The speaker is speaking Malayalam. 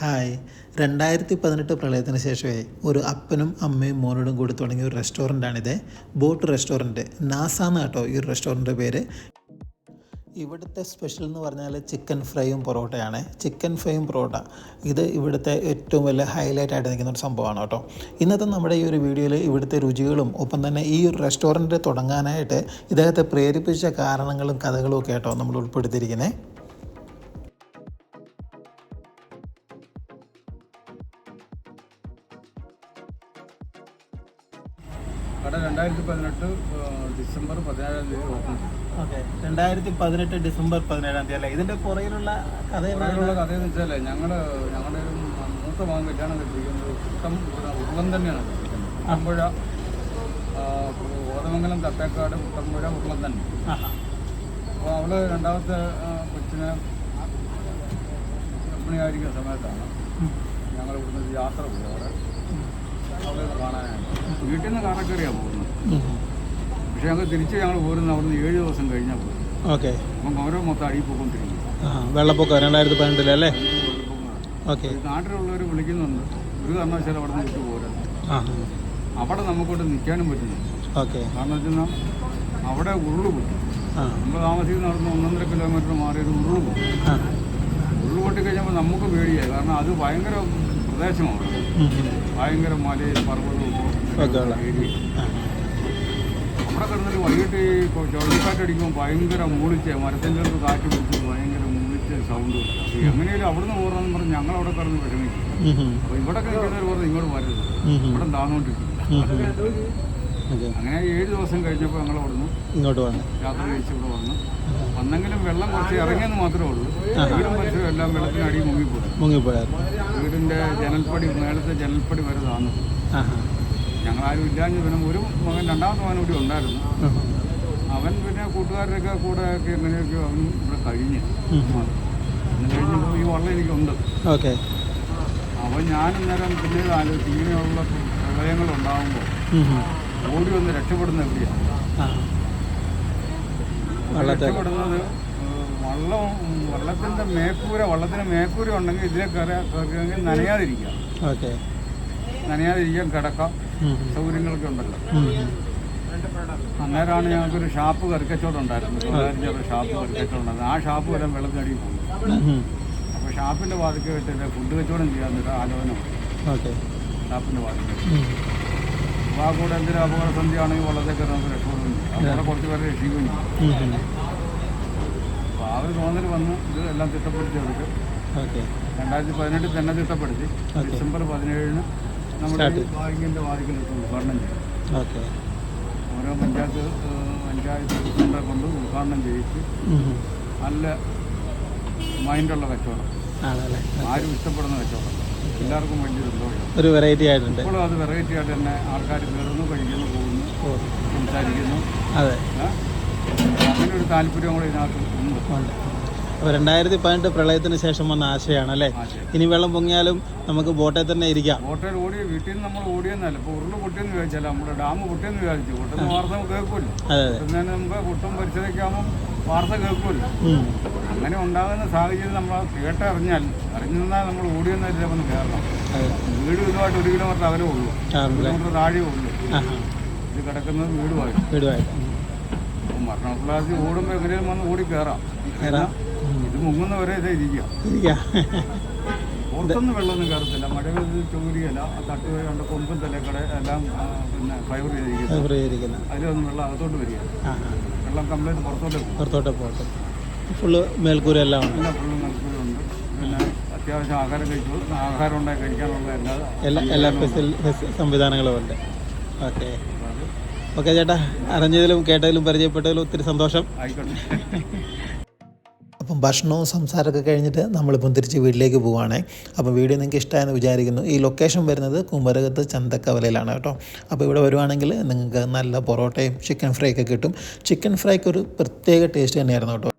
ഹായ്. രണ്ടായിരത്തി പതിനെട്ട് പ്രളയത്തിന് ശേഷമേ ഒരു അപ്പനും അമ്മയും മോനോടും കൂടി തുടങ്ങിയ ഒരു റെസ്റ്റോറന്റാണിത് ബോട്ട് റെസ്റ്റോറന്റ് നാസ കേട്ടോ ഈ റെസ്റ്റോറന്റ് പേര്. ഇവിടുത്തെ സ്പെഷ്യൽ എന്ന് പറഞ്ഞാൽ ചിക്കൻ ഫ്രൈയും പൊറോട്ടയാണ്. ചിക്കൻ ഫ്രൈയും പൊറോട്ട. ഇത് ഇവിടുത്തെ ഏറ്റവും വലിയ ഹൈലൈറ്റ് ആയിട്ട് നിൽക്കുന്ന ഒരു സംഭവമാണ് കേട്ടോ. ഇന്നത്തെ നമ്മുടെ ഈ ഒരു വീഡിയോയിൽ ഇവിടുത്തെ രുചികളും ഒപ്പം തന്നെ ഈ ഒരു റെസ്റ്റോറന്റ് തുടങ്ങാനായിട്ട് ഇദ്ദേഹത്തെ പ്രേരിപ്പിച്ച കാരണങ്ങളും കഥകളും ഒക്കെ കേട്ടോ നമ്മൾ ഉൾപ്പെടുത്തിയിരിക്കുന്നത് കട രണ്ടായിരത്തി പതിനെട്ട് ഡിസംബർ പതിനേഴാം തീയതി ഓപ്പൺ ചെയ്തു. ഓക്കെ. രണ്ടായിരത്തി പതിനെട്ട് ഡിസംബർ പതിനേഴാം തീയതി അല്ലേ? ഇതിന്റെ പുറകിലുള്ള കഥ അതിനുള്ള കഥയെന്ന് വെച്ചാൽ ഞങ്ങൾ ഞങ്ങളുടെ ഒരു മൂത്ത മകൻ കല്യാണം കഴിച്ചിരിക്കുന്നത് കുട്ടം ഉരുളം തന്നെയാണ് കുട്ടമ്പുഴ ഓതമംഗലം കോതമംഗലം തട്ടേക്കാട് കുട്ടമ്പുഴ ഉരുളം തന്നെ. അപ്പോൾ അവൾ രണ്ടാമത്തെ കൊച്ചിന് ഗർഭിണിയായിരിക്കുന്ന സമയത്താണ് ഞങ്ങൾ ഇവിടുന്ന് യാത്ര പോയി അവിടെ വീട്ടിൽ നിന്ന് കാറക്കറിയാണ് പോകുന്നത്. പക്ഷേ ഞങ്ങൾ തിരിച്ച് ഞങ്ങൾ പോരുന്നത് അവിടുന്ന് ഏഴ് ദിവസം കഴിഞ്ഞാൽ പോകും ഓക്കെ. അപ്പം ഓരോ മൊത്തം അടിയിൽ പോയിക്കൊണ്ടിരിക്കും ആ വെള്ളപ്പൊക്കം രണ്ടായിരത്തി പതിനെട്ടിലല്ലേ ഓക്കെ. നാട്ടിലുള്ളവർ വിളിക്കുന്നുണ്ട്. ഒരു കാരണവശാലും അവിടെ നിന്ന് വിട്ടു പോരാ. ആ അവിടെ നമുക്കോട്ട് നിൽക്കാനും പറ്റുന്നു ഓക്കെ. കാരണം വെച്ചാൽ അവിടെ ഉരുൾ പൊട്ടി. നമ്മൾ താമസിക്കുന്ന അവിടുന്ന് ഒന്നൊന്നര കിലോമീറ്റർ മാറിയത് ഉരുൾ പൊട്ടി. ഉരുൾ പൊട്ടിക്കഴിഞ്ഞപ്പോൾ നമുക്ക് പേടിയായി. കാരണം അത് ഭയങ്കര പ്രദേശമാണ്. ഭയങ്കര മലയും പർവതവും. അവിടെ കിടന്നിട്ട് വൈകിട്ട് ഈ ചുഴലിക്കാറ്റ് അടിക്കുമ്പോൾ ഭയങ്കര മൂളിച്ച് മരത്തിന്റെ അടുത്ത് കാറ്റ് പിടിച്ച് ഭയങ്കര മൂളിച്ച് സൗണ്ട് എങ്ങനെയാലും അവിടുന്ന് പോകണമെന്ന് പറഞ്ഞ് ഞങ്ങൾ അവിടെ കിടന്ന് വിഷമിക്കും. അപ്പോൾ ഇവിടെ നിൽക്കുന്നവർ പറഞ്ഞ് ഇങ്ങോട്ട് വരരുത്. ഇവിടെ താന്നുകൊണ്ടിരിക്കും അങ്ങനെ ഏഴ് ദിവസം കഴിഞ്ഞപ്പോൾ ഞങ്ങൾ അവിടുന്ന് ഇങ്ങോട്ട് വന്നു യാത്ര കഴിച്ച് ഇവിടെ വന്നു വന്നെങ്കിലും വെള്ളം കുറച്ച് ഇറങ്ങിയെന്ന് മാത്രമേ ഉള്ളൂ. വീടും പരിസരം എല്ലാം വെള്ളത്തിനടി മുങ്ങിപ്പോയി മുങ്ങിപ്പോയായിരുന്നു വീടിന്റെ ജനൽപ്പടി മേളത്തെ ജനൽപ്പടി വരെ താന്നു. ഞങ്ങൾ ഞങ്ങളാരും ഇല്ലാഞ്ഞ് പിന്നെ ഒരു മകൻ രണ്ടാമത്തെ മകൻ കൂടി ഉണ്ടായിരുന്നു. അവൻ പിന്നെ കൂട്ടുകാരുടെയൊക്കെ കൂടെ ഒക്കെ എങ്ങനെയൊക്കെ അവൻ ഇവിടെ കഴിഞ്ഞ്. കഴിഞ്ഞപ്പോൾ ഈ വള്ളം എനിക്കുണ്ട്. ഓക്കെ. അപ്പോൾ ഞാൻ അന്നേരം പിന്നെ ആലോചിച്ച് ഇങ്ങനെയുള്ള പ്രളയങ്ങൾ ഉണ്ടാകുമ്പോൾ ഓടി വന്ന് രക്ഷപ്പെടുന്ന എവിടെയാണ് രക്ഷപ്പെടുന്നത് വള്ളം വള്ളത്തിന്റെ മേക്കൂര വള്ളത്തിന് മേക്കൂര ഉണ്ടെങ്കിൽ ഇതിലെ കയറി കയറിയെങ്കിൽ നനയാതിരിക്കാം. ഓക്കെ. നനയാതിരിക്കാൻ കിടക്കാം. സൗകര്യങ്ങളൊക്കെ ഉണ്ടല്ലോ. അന്നേരമാണ് ഞങ്ങൾക്കൊരു ഷാപ്പ് കറിക്കച്ചവടം ഉണ്ടായിരുന്നു തൊള്ളായിരത്തി ഷാപ്പ് കറിക്കച്ചവടം ഉണ്ടായിരുന്നു ആ ഷാപ്പ് വരെ വെള്ളത്തിനടി പോകും. അപ്പോൾ ഷാപ്പിന്റെ വാതിക്ക് വെച്ചിട്ട് ഫുഡ് കച്ചവടം ചെയ്യാമെന്നൊരു ആലോചന. ഷാപ്പിന്റെ വാതിക്ക് കൂടെ എന്തെങ്കിലും അപകടസന്ധി ആണെങ്കിൽ വള്ളത്തെ കയറി നമുക്ക് അവിടെ കുറച്ച് പേരെ രക്ഷിക്കുന്നു അപ്പോൾ ആ ഒരു തോന്നൽ വന്ന്. ഇത് എല്ലാം തിട്ടപ്പെടുത്തി എടുത്ത് ഓക്കെ. രണ്ടായിരത്തി പതിനെട്ടിൽ തന്നെ തിട്ടപ്പെടുത്തി. ഡിസംബർ പതിനേഴിന് നമ്മുടെ ബാങ്കിന്റെ വാതിക്കൽ ഉദ്ഘാടനം ചെയ്യും ഓരോ പഞ്ചായത്ത് പഞ്ചായത്ത് പ്രസിഡന്റെ കൊണ്ട് ഉദ്ഘാടനം ചെയ്യിച്ച് നല്ല മൈൻഡുള്ള കച്ചവടം. ആരും ഇഷ്ടപ്പെടുന്ന കച്ചവടം. എല്ലാവർക്കും വലിയ സന്തോഷം ഒരു വെറൈറ്റി ആയിട്ടുണ്ട്. ഇപ്പോഴും അത് വെറൈറ്റി ആയിട്ട് തന്നെ ആൾക്കാർ കയറുന്നു കഴിക്കുന്നു പോകുന്നു സംസാരിക്കുന്നു. അതെ? അങ്ങനെ ഒരു താല്പര്യം കൂടെ ഇതിനകത്ത് ഉണ്ട്. അപ്പോൾ രണ്ടായിരത്തി പതിനെട്ട് പ്രളയത്തിന് ശേഷം വന്ന ആശയാണ് അല്ലേ? ഇനി വെള്ളം പൊങ്ങിയാലും നമുക്ക് ബോട്ടിൽ തന്നെ ഇരിക്കാം. ബോട്ടിൽ ഓടി വീട്ടിൽ നിന്ന് നമ്മൾ ഓടിയെന്നല്ല. ഇപ്പോൾ ഉരുൾ പൊട്ടിയെന്ന് വിചാരിച്ചാൽ നമ്മുടെ ഡാം പൊട്ടിയെന്ന് വിചാരിച്ചു. പൊട്ടുന്ന വാർത്ത നമുക്ക് കേൾക്കുമല്ലോ. പൊട്ടുന്നതിന് മുമ്പ് പൊട്ടും പരിസരയ്ക്കാകുമ്പോൾ വാർത്ത കേൾക്കുമല്ലോ. അങ്ങനെ ഉണ്ടാകുന്ന സാഹചര്യം നമ്മൾ കേട്ടറിഞ്ഞാൽ അറിഞ്ഞാൽ നമ്മൾ ഓടിയെന്നല്ല വന്ന് കയറണം വീട് ഇതുമായിട്ട് ഒരു കിലോമീറ്റർ അകലേ ഉള്ളൂ. കിലോമീറ്റർ താഴെ ഉള്ളൂ. ഇത് കിടക്കുന്നത് വീടുമായിട്ട്. വീടുമായിട്ട്. മരണപ്രാസി ഓടുമ്പോൾ എങ്ങനെയും വന്ന് ഓടി കയറാം മുങ്ങുന്നവരെ ഇതേ ഇരിക്കുക ഇരിക്കാം. പുറത്തൊന്നും വെള്ളമൊന്നും കയറത്തില്ല. മഴ പെയ്ത് ചോരിയല്ല ആ തട്ട് കണ്ട് കൊമ്പും തലക്കട എല്ലാം പിന്നെ ഫൈബർ ചെയ്തിരിക്കുന്നത് ഫ്രീ ഇരിക്കുന്ന അതിലൊന്നും വെള്ളം അകത്തോട്ട് വരിക. ആ ആ. വെള്ളം കംപ്ലീറ്റ് പുറത്തോട്ട് പുറത്തോട്ട് ഫുള്ള് മേൽക്കൂര എല്ലാം ഉണ്ട്. എല്ലാ ഫുള്ളും നൽകുന്നുണ്ട് പിന്നെ അത്യാവശ്യം ആഹാരം കഴിച്ചു. ആഹാരം ഉണ്ടായി കഴിക്കാനുള്ള എല്ലാ എല്ലാ എല്ലാ സംവിധാനങ്ങളും ഉണ്ട്. ഓക്കെ. ഓക്കെ ചേട്ടാ അറിഞ്ഞതിലും കേട്ടതിലും പരിചയപ്പെട്ടതിലും ഒത്തിരി സന്തോഷം. ആയിക്കോട്ടെ. അപ്പം ഭക്ഷണവും സംസാരമൊക്കെ കഴിഞ്ഞിട്ട് നമ്മളിപ്പം തിരിച്ച് വീട്ടിലേക്ക് പോവുകയാണേ. അപ്പം വീഡിയോ നിങ്ങൾക്ക് ഇഷ്ടമായെന്ന് വിചാരിക്കുന്നു. ഈ ലൊക്കേഷൻ വരുന്നത് കുമരകത്ത് ചന്തക്കവലയിലാണ് കേട്ടോ. അപ്പോൾ ഇവിടെ വരുവാണെങ്കിൽ നിങ്ങൾക്ക് നല്ല പൊറോട്ടയും ചിക്കൻ ഫ്രൈ ഒക്കെ കിട്ടും. ചിക്കൻ ഫ്രൈക്ക് ഒരു പ്രത്യേക ടേസ്റ്റ് തന്നെയായിരുന്നു കേട്ടോ.